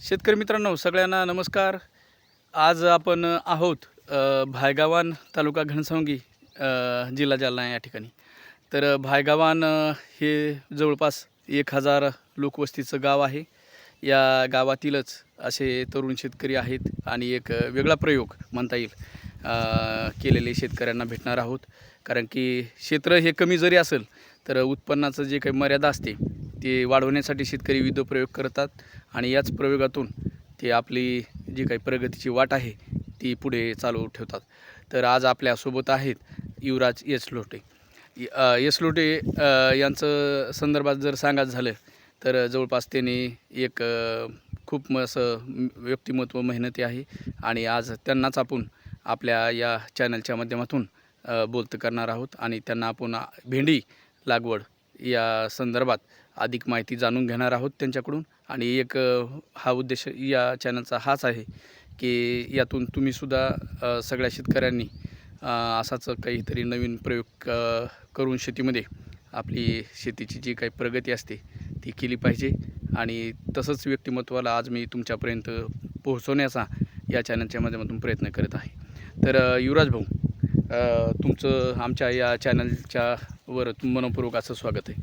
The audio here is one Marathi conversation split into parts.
शेतकरी मित्रांनो सगळ्यांना नमस्कार. आज आपण आहोत भायगावान तालुका घनसावंगी जिल्हा जालना या ठिकाणी. तर भायगावान हे जवळपास एक हजार लोकवस्तीचं गाव आहे. या गावातीलच असे तरुण शेतकरी आहेत आणि एक वेगळा प्रयोग म्हणता येईल केलेले शेतकऱ्यांना भेटणार आहोत. कारण की क्षेत्र हे कमी जरी असेल तर उत्पन्नाचं जे काही मर्यादा असते ते वाढवण्यासाठी शेतकरी विविध प्रयोग करतात आणि याच प्रयोगातून ते आपली जी काही प्रगतीची वाट आहे ती पुढे चालू ठेवतात. तर आज आपल्यासोबत आहेत युवराज येस लोटे. लोटे यांचं संदर्भात जर सांगायचं झालं तर जवळपास त्यांनी एक खूप असं व्यक्तिमत्व मेहनती आहे आणि आज त्यांनाच आपण आपल्या या चॅनलच्या माध्यमातून बोलत बोलतं करणार आहोत आणि त्यांना आपण भेंडी लागवड या संदर्भात अधिक माहिती जाणून घेणार आहोत त्यांच्याकडून. आणि एक हा उद्देश या चॅनलचा हाच आहे की यातून तुम्हीसुद्धा सगळ्या शेतकऱ्यांनी असाच काहीतरी नवीन प्रयोग करून शेतीमध्ये आपली शेतीची जी काही प्रगती असते ती केली पाहिजे. आणि तसंच व्यक्तिमत्वाला आज मी तुमच्यापर्यंत पोहोचवण्याचा या चॅनलच्या माध्यमातून प्रयत्न करत आहे. तर युवराज भाऊ तुमचं आमच्या या चॅनलच्या वर मनपूर्वक असं स्वागत आहे.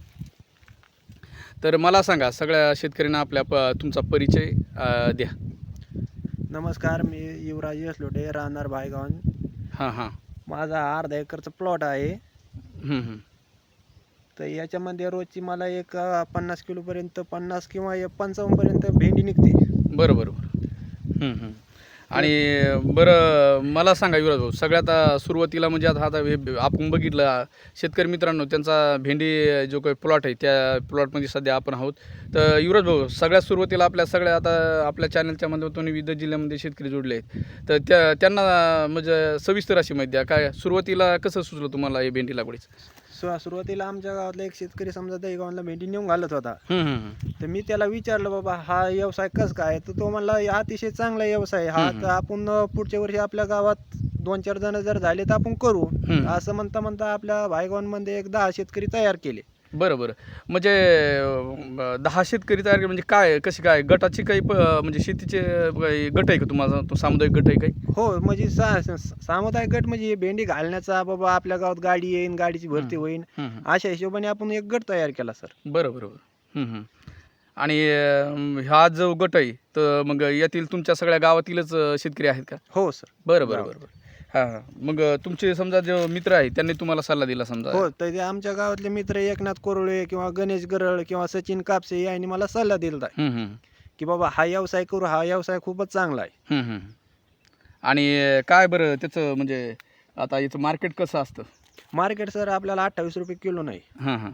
तर मला सांगा सगळ्या शेतकऱ्यांना आपल्या प तुमचा परिचय अ, द्या. नमस्कार मी युवराज यसलोटे राहणार भायगावन हां हां. माझा हा अर्धा एकरचा प्लॉट आहे. तर याच्यामध्ये रोजची मला एक अं, पन्नास किलोपर्यंत पन्नास किंवा एक पंचावन्नपर्यंत भेंडी निघते. बरं बरं बरं. आणि बरं मला सांगा युवराज भाऊ सगळ्यात सुरुवातीला म्हणजे आता आता हे आपण बघितलं शेतकरी मित्रांनो त्यांचा भेंडी जो काही प्लॉट आहे त्या प्लॉटमध्ये सध्या आपण आहोत. तर युवराज भाऊ सगळ्यात सुरुवातीला आपल्या सगळ्या आता आपल्या चॅनलच्या माध्यमातून विविध जिल्ह्यामध्ये शेतकरी जोडले आहेत. तर त्या त्यांना म्हणजे सविस्तर अशी माहिती द्या काय सुरुवातीला कसं सुचलं तुम्हाला हे भेंडी लागवडीचं? सुरुवातीला आमच्या गावातला एक शेतकरी समजा दहीगावांना भेंडी नेऊन घालत होता. तर मी त्याला विचारलं बाबा हा व्यवसाय कसं काय तर तो म्हणला "हा अतिशय चांगला व्यवसाय. हा. तर आपण पुढच्या वर्षी आपल्या गावात दोन चार जण जर झाले तर आपण करू. असं म्हणता म्हणता आपल्या भायगावांमध्ये एक दहा शेतकरी तयार केले बरं बरं म्हणजे अं, दहा शेतकरी तयार केले म्हणजे काय कशी काय गटाची काही प- म्हणजे शेतीचे काही गट आहे का तुम्हाला तो सामुदायिक गट आहे काही हो म्हणजे सा सा- सामुदायिक गट म्हणजे हे भेंडी घालण्याचा बाबा आपल्या गावात गाडी येईन गाडीची भरती हम्म. होईल हं, हं. अशा हिशोबाने आपण एक गट तयार केला सर बरं बरं बरं. आणि अं, हा जो गट आहे तर मग यातील तुमच्या सगळ्या गावातीलच अं, शेतकरी आहेत का हो सर बरं बरं. बरं बरं हां हां. मग तुमचे समजा जे मित्र आहेत त्यांनी तुम्हाला सल्ला दिला समजा. हो तर ते आमच्या गावातले मित्र एकनाथ कोरळे किंवा गणेश गरळ किंवा सचिन कापसे यांनी मला सल्ला दिला आहे. की बाबा हा व्यवसाय करू हा व्यवसाय खूपच चांगला आहे. आणि काय बरं त्याचं म्हणजे आता याचं मार्केट कसं असतं? मार्केट सर आपल्याला अठ्ठावीस रुपये किलो नाही. हां हां.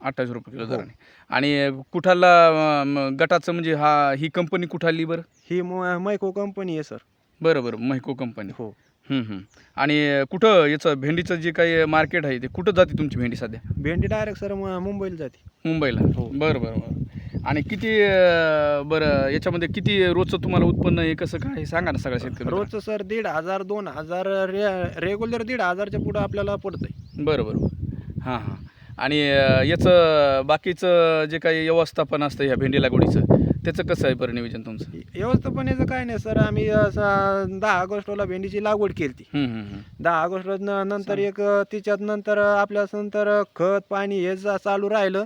अठ्ठावीस रुपये किलो हो. दराने आणि कुठाला अं, म, गटाचं म्हणजे हा ही कंपनी कुठाली बरं? ही मैको कंपनी आहे सर. बरं बरं. महिको कंपनी. हो. आणि कुठं याचं भेंडीचं जे काही मार्केट आहे ते कुठं जाते तुमची भेंडी सध्या? भेंडी डायरेक्ट सर म- मुंबईला जाते. मुंबईला? हो. बरं बरं बरं. आणि किती अं, बरं याच्यामध्ये किती रोजचं तुम्हाला उत्पन्न आहे कसं काय हे सांगा ना सगळ्या शेतकरी रोजचं सर दीड हजार दोन हजार रे रेग्युलर दीड हजारच्या पुढं आपल्याला पडतंय. बरं बरं बरं. हां हां. आणि अं, याचं बाकीचं जे काही व्यवस्थापन असतं ह्या भेंडी लागवडीचं त्याचं कसं आहे बरं नियोजन तुमचं? व्यवस्थापनेचं काय नाही सर. आम्ही असं दहा ऑगस्टला भेंडीची लागवड केली ती हं, हं, हं. दहा ऑगस्ट नंतर एक तिच्यात नंतर आपल्या नंतर खत पाणी हे जा- चालू राहिलं.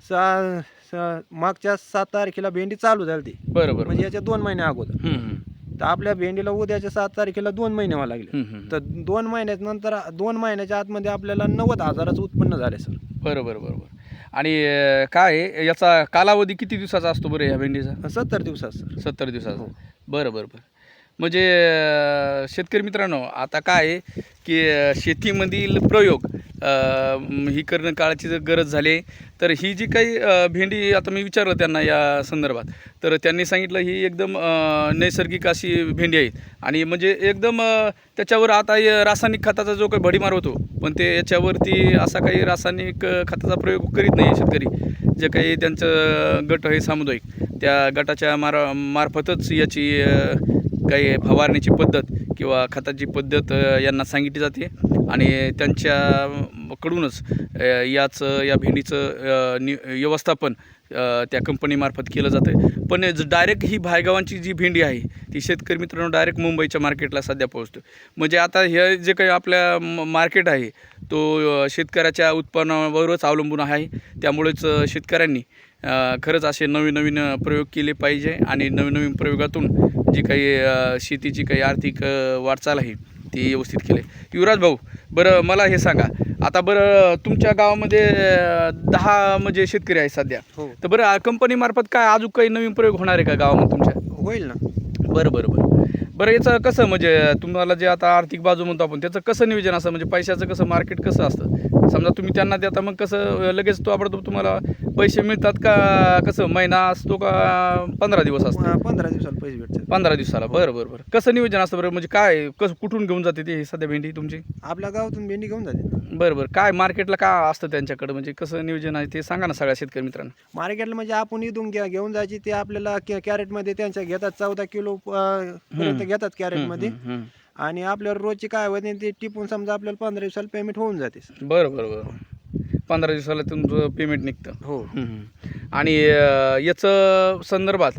सा स- मागच्या सात तारखेला भेंडी चालू झाली ती बरं बरं म्हणजे याच्या दोन महिने अगोदर. तर आपल्या भेंडीला उद्याच्या सात तारखेला दोन महिने व्हावं लागले. तर दोन महिन्यात नंतर दोन महिन्याच्या आतमध्ये आपल्याला नव्वद हजाराचं उत्पन्न झाले सर. बरं बरं बरं बरं. आणि काय आहे, याचा कालावधी किती दिवसाचा असतो बरं ह्या भेंडीचा? सत्तर दिवसात सर. सत्तर दिवसाचा. हो. बरं बरं बरं. म्हणजे अं, शेतकरी मित्रांनो आता काय आहे की अं, शेतीमधील प्रयोग ही करणं काळाची जर गरज झाली आहे, तर ही जी काही भेंडी आता मी विचारलं त्यांना या संदर्भात तर त्यांनी सांगितलं ही एकदम नैसर्गिक अशी भेंडी आहे आणि म्हणजे एकदम त्याच्यावर आता रासायनिक खताचा जो काही भडीमार होतो पण ते याच्यावरती असा काही रासायनिक खताचा प्रयोग करीत नाही शेतकरी. जे काही त्यांचं गट आहे सामुदायिक त्या गटाच्या मारा मार्फतच याची काही फवारणीची पद्धत किंवा खताची पद्धत यांना सांगितली जाते. आणि त्यांच्याकडूनच याचं या भेंडीचं नि व्यवस्थापन त्या कंपनीमार्फत केलं जातं पण डायरेक्ट ही भायगावांची जी भेंडी आहे ती शेतकरी मित्रांनो डायरेक्ट मुंबईच्या मार्केटला सध्या पोहोचतो म्हणजे आता हे जे काही आपल्या म- मार्केट आहे तो शेतकऱ्याच्या उत्पन्नावरच अवलंबून आहे. त्यामुळेच शेतकऱ्यांनी खरंच असे नवीन नवीन प्रयोग केले पाहिजे आणि नवीन नवीन प्रयोगातून जी काही शेतीची काही आर्थिक वाटचाल आहे ती व्यवस्थित केली. युवराज भाऊ बरं मला हे सांगा. आता बरं तुमच्या गावामध्ये दहा म्हणजे शेतकरी आहेत सध्या. हो. तर बरं कंपनीमार्फत काय अजून काही नवीन प्रयोग होणार आहे का गावामध्ये तुमच्या? होईल ना. बरं बरं बरं. बरं याचं कसं म्हणजे तुम्हाला जे आता आर्थिक बाजू म्हणतो आपण त्याचं कसं नियोजन असतं म्हणजे पैशाचं कसं मार्केट कसं असतं? समजा तुम्ही त्यांना देता मग कसं लगेच तो आपण तुम्हाला पैसे मिळतात का कसं महिना असतो का पंधरा दिवस असतो? पंधरा दिवसाला पैसे भेटतात. पंधरा दिवसाला बरं बरं बरं. कसं नियोजन असतं बरं? म्हणजे काय कसं कुठून घेऊन जाते ते सध्या भेंडी तुमची? आपल्या गावातून भेंडी घेऊन जाते. बरं बरं. काय मार्केटला काय असतं त्यांच्याकडं? म्हणजे कसं नियोजन आहे ते सांगा ना सगळ्या शेतकरी मित्रांना. मार्केटला म्हणजे आपण इथून घ्या घेऊन जायची. ते आपल्याला कॅरेटमध्ये त्यांच्या घेतात चौदा किलो अ, पर्यंत घेतात कॅरेटमध्ये. हम्म, हम्म. आणि आपल्याला रोजची काय होते ते टिपून समजा आपल्याला पंधरा दिवसाला पेमेंट होऊन जाते बरं बरं बरं. पंधरा दिवसाला तुमचं पेमेंट निघतं. हो. आणि याचं संदर्भात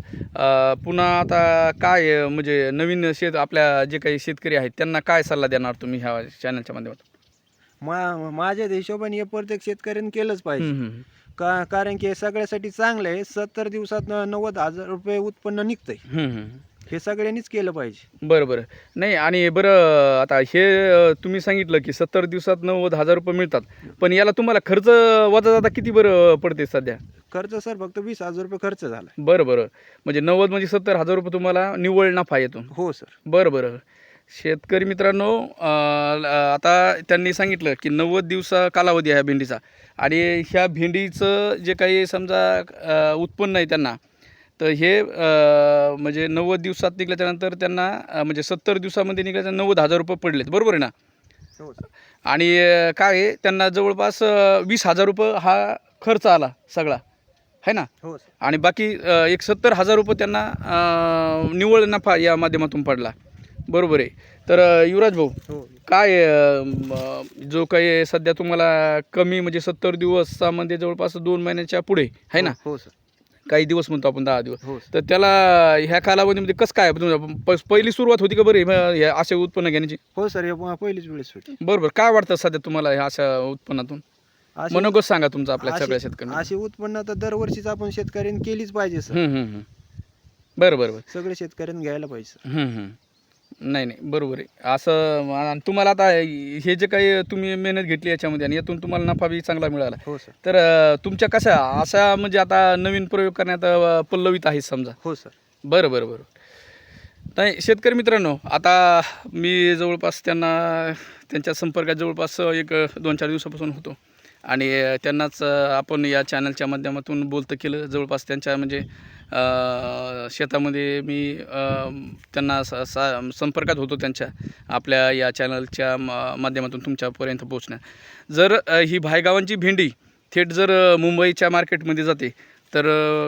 पुन्हा आता काय म्हणजे नवीन शेत आपल्या जे काही शेतकरी आहेत त्यांना काय सल्ला देणार तुम्ही ह्या चॅनलच्या माध्यमातून? मा माझ्या हिशोबाने हे प्रत्येक शेतकऱ्याने केलंच पाहिजे. का कारण की हे सगळ्यासाठी चांगलं आहे. सत्तर दिवसात नव्वद हजार रुपये उत्पन्न निघतंय. हे सगळ्यांनीच केलं पाहिजे. बरं बरं. नाही आणि बरं आता हे अ, तुम्ही सांगितलं की सत्तर दिवसात नव्वद हजार रुपये मिळतात. पण याला तुम्हाला खर्च वजा जाता किती बरं पडते सध्या? खर्च सर फक्त वीस हजार रुपये खर्च झाला. बरं बरं. म्हणजे नव्वद म्हणजे सत्तर हजार रुपये तुम्हाला निव्वळ नफा येतो. हो सर. बरं बरं. शेतकरी मित्रांनो अं, ल- आता त्यांनी सांगितलं की नव्वद दिवसा कालावधी आहे भेंडीचा. आणि ह्या भेंडीचं जे काही समजा अं, उत्पन्न आहे त्यांना तर हे म्हणजे नव्वद दिवसात निघल्याच्यानंतर त्यांना म्हणजे सत्तर दिवसामध्ये निघाल्याच्या नव्वद हजार रुपये पडलेत. बरोबर आहे ना? हो आणि काय आहे त्यांना जवळपास वीस हजार रुपये हा खर्च आला सगळा. आहे ना? हो आणि बाकी एक सत्तर हजार रुपये त्यांना निव्वळ नफा या माध्यमातून पडला. बरोबर आहे. तर युवराज भाऊ हो. काय जो काही सध्या तुम्हाला कमी म्हणजे सत्तर दिवसामध्ये जवळपास दोन महिन्याच्या पुढे आहे ना? हो सर. काही दिवस म्हणतो आपण दहा दिवस. हो सर. तर त्याला ह्या कालावधीमध्ये कसं काय तुमचं प- पहिली सुरुवात होती का बरं हे- हे असे उत्पन्न घेण्याची? हो सर हे प- पहिलीच वेळेस होती. बरोबर. काय वाटतं सध्या तुम्हाला ह्या अशा उत्पन्नातून? अशी- मनोगत सांगा तुमचं आपल्या अशी- सगळ्या शेतकऱ्यांना. अशी उत्पन्न तर दरवर्षीच आपण शेतकऱ्यांनी केलीच पाहिजे सर. हम्म, हम्म, हम्म. बरं बरं बरं. सगळे शेतकऱ्यांनी घ्यायला पाहिजे सर. हम्म, हम्म. नाही नाही बरोबर आहे. असं आणि तुम्हाला आता हे जे काही तुम्ही मेहनत घेतली याच्यामध्ये आणि यातून तुम्हाला नफा बी चांगला मिळाला. हो सर. तर अं, तुमच्या कशा अशा म्हणजे आता नवीन प्रयोग करण्यात अं, पल्लवित आहे समजा? हो सर. बरं बरं बरं. नाही शेतकरी मित्रांनो आता मी जवळपास त्यांना त्यांच्या संपर्कात जवळपास एक दोन चार दिवसापासून होतो. आणि त्यांनाच आपण या चॅनलच्या माध्यमातून बोलतं केलं. जवळपास त्यांच्या म्हणजे शेतामध्ये मी त्यांना सा सा संपर्कात होतो त्यांच्या आपल्या या चॅनलच्या मा माध्यमातून तुमच्यापर्यंत पोचण्यात जर ही भायगावांची भेंडी थेट जर मुंबईच्या मार्केटमध्ये जाते तर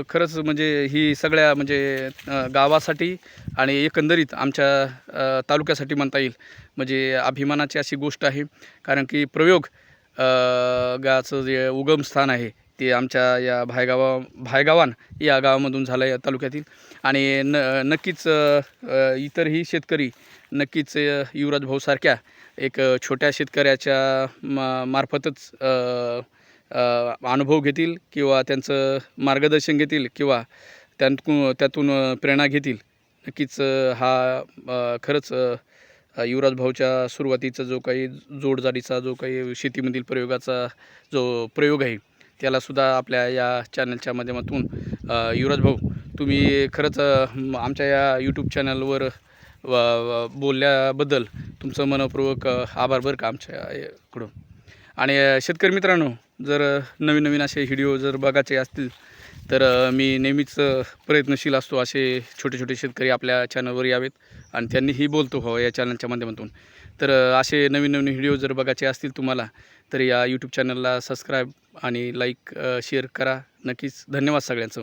खरंच म्हणजे ही सगळ्या म्हणजे गावासाठी आणि एकंदरीत आमच्या तालुक्यासाठी म्हणता येईल म्हणजे अभिमानाची अशी गोष्ट आहे. कारण की प्रयोग गाचं जे उगमस्थान आहे ते आमच्या या भायगावा भायगावान या गावामधून झालं या तालुक्यातील. आणि न नक्कीच इतरही शेतकरी नक्कीच युवराज भाऊसारख्या एक छोट्या शेतकऱ्याच्या मा मार्फतच अनुभव घेतील किंवा त्यांचं मार्गदर्शन घेतील किंवा त्यातून त्यातून प्रेरणा घेतील. नक्कीच हा खरंच युवराज भाऊच्या सुरुवातीचा जो काही जोडजाडीचा जो काही शेतीमधील प्रयोगाचा जो प्रयोग आहे त्यालासुद्धा आपल्या या चॅनलच्या माध्यमातून युवराज भाऊ तुम्ही खरंच आमच्या या यूट्यूब चॅनलवर व बोलल्याबद्दल तुमचं मनपूर्वक आभार बरं का आमच्याकडून आणि शेतकरी मित्रांनो जर नवीन नवीन असे व्हिडिओ जर बघायचे असतील तर मी नेहमीच प्रयत्नशील असतो असे छोटे छोटे शेतकरी आपल्या चॅनलवर यावेत आणि त्यांनीही बोलतो हो या चॅनलच्या माध्यमातून. तर असे नवीन नवीन व्हिडिओ जर बघायचे असतील तुम्हाला तर या यूट्यूब चॅनलला सबस्क्राईब आणि लाईक शेअर करा. नक्कीच धन्यवाद सगळ्यांचं.